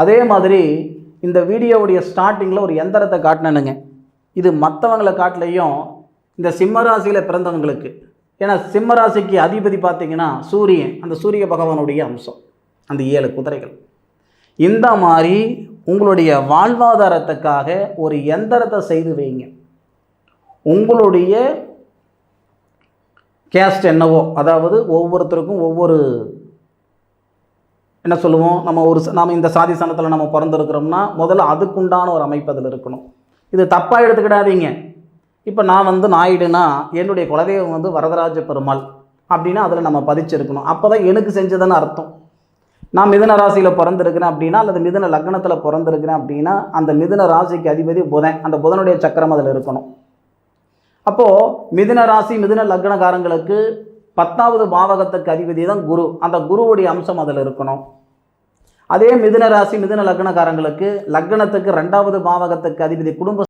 அதே மாதிரி இந்த வீடியோவுடைய ஸ்டார்டிங்கில் ஒரு எந்திரத்தை காட்டினேனுங்க. இது மற்றவங்களை காட்டிலையும் இந்த சிம்மராசியில் பிறந்தவங்களுக்கு. ஏன்னா சிம்மராசிக்கு அதிபதி பார்த்திங்கன்னா சூரியன் அந்த சூரிய பகவானுடைய அம்சம் அந்த ஏழு குதிரைகள். இந்த மாதிரி உங்களுடைய வாழ்வாதாரத்துக்காக ஒரு எந்திரத்தை செய்து வைங்க. உங்களுடைய கேஸ்ட் என்னவோ அதாவது ஒவ்வொருத்தருக்கும் ஒவ்வொரு என்ன சொல்லுவோம்? நம்ம ஒரு ச- இந்த சாதி சனத்தில் நம்ம பிறந்திருக்கிறோம்னா முதல்ல அதுக்குண்டான ஒரு அமைப்பு அதில் இருக்கணும். இது தப்பாக எடுத்துக்கிடாதீங்க. இப்போ நான் வந்து நாயுடுனா என்னுடைய குலதெய்வம் வந்து வரதராஜ பெருமாள் அப்படின்னா அதில் நம்ம பதிச்சிருக்கணும். அப்போ தான் எனக்கு செஞ்சதுன்னு அர்த்தம். நான் மிதுன ராசியில் பிறந்திருக்கிறேன் அப்படின்னா அல்லது மிதன லக்னத்தில் பிறந்திருக்கிறேன் அப்படின்னா அந்த மிதுன ராசிக்கு அதிபதி புதன். அந்த புதனுடைய சக்கரம் அதில் இருக்கணும். அப்போது மிதன ராசி மிதன லக்னக்காரங்களுக்கு பத்தாவது பாவகத்துக்கு அதிபதி தான் குரு. அந்த குருவுடைய அம்சம் அதில் இருக்கணும். அதே மிதுன ராசி மிதுன லக்னக்காரங்களுக்கு லக்னத்துக்கு ரெண்டாவது பாவகத்துக்கு அதிபதி குடும்ப